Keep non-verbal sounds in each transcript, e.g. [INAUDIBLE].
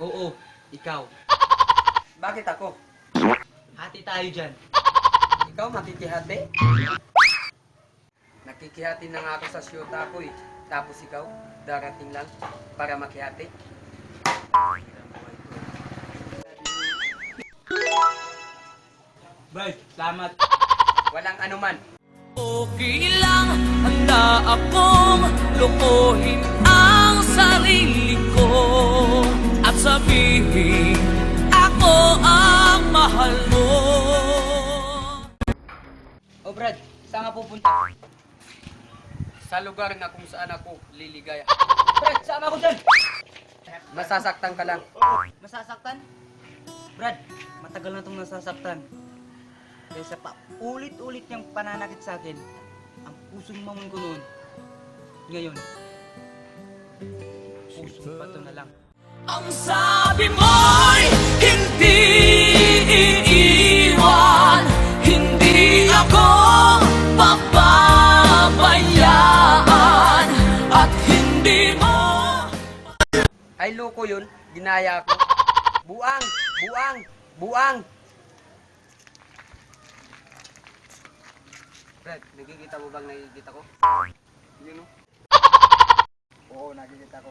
Oo, ikaw. [LAUGHS] Bakit ako? Hati tayo dyan. Ikaw makikihati? Nakikihati na nga ako sa syota ko eh. Tapos ikaw, darating lang para makihati. Brad, salamat. Walang anuman. Okay lang, handa akong lukuhin ang sarili Brad, saan ka pupunta? Sa lugar na kung saan ako liligaya. Brad, sama ko dyan! Masasaktan ka lang. Masasaktan? Brad, matagal na itong nasasaktan. Kaysa pa ulit-ulit niyang pananakit sa akin, ang pusong mamon ko noon. Ngayon, pusong bato na lang. Ang sabi mo'y Ay, loko yun. Ginaya ko. [LAUGHS] Buang! Buang! Buang! Fred, nakikita mo bang nakikita ko? Yun o. [LAUGHS] Oo, nakikita ko.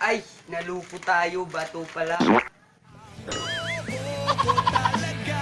Ay, Nalupo tayo, bato pala. Nalupo talaga.